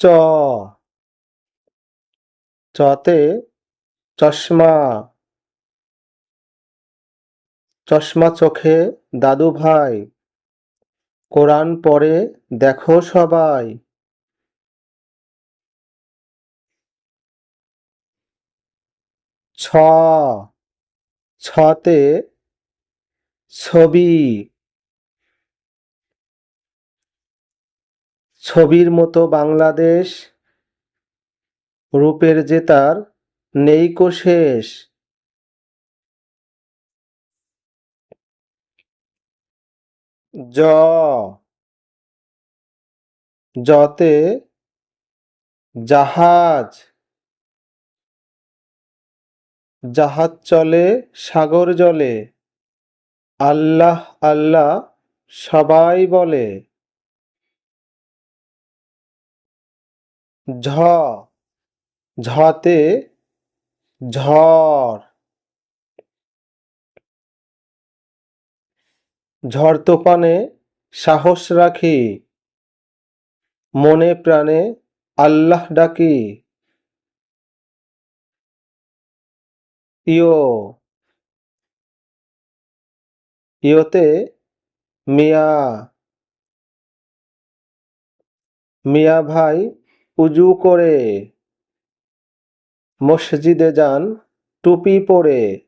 চ। চতে চশমা। চশমা চোখে দাদু ভাই। কোরআন পরে দেখো সবাই। ছ। ছতে ছবি। ছবির মতো বাংলাদেশ রূপের যে তার, নেই কো শেষ। জ। জাহাজ। জাহাজ চলে, সাগর জলে। আল্লাহ আল্লাহ সবাই বলে। ঝ, ঝতে ঝড়। ঝড় তোফানে সাহস রাখি, মনে প্রাণে আল্লাহ ডাকি। ইয়ো, ইয়োতে মিয়া মিয়া ভাই উজু করে। মসজিদে যান টুপি পরে।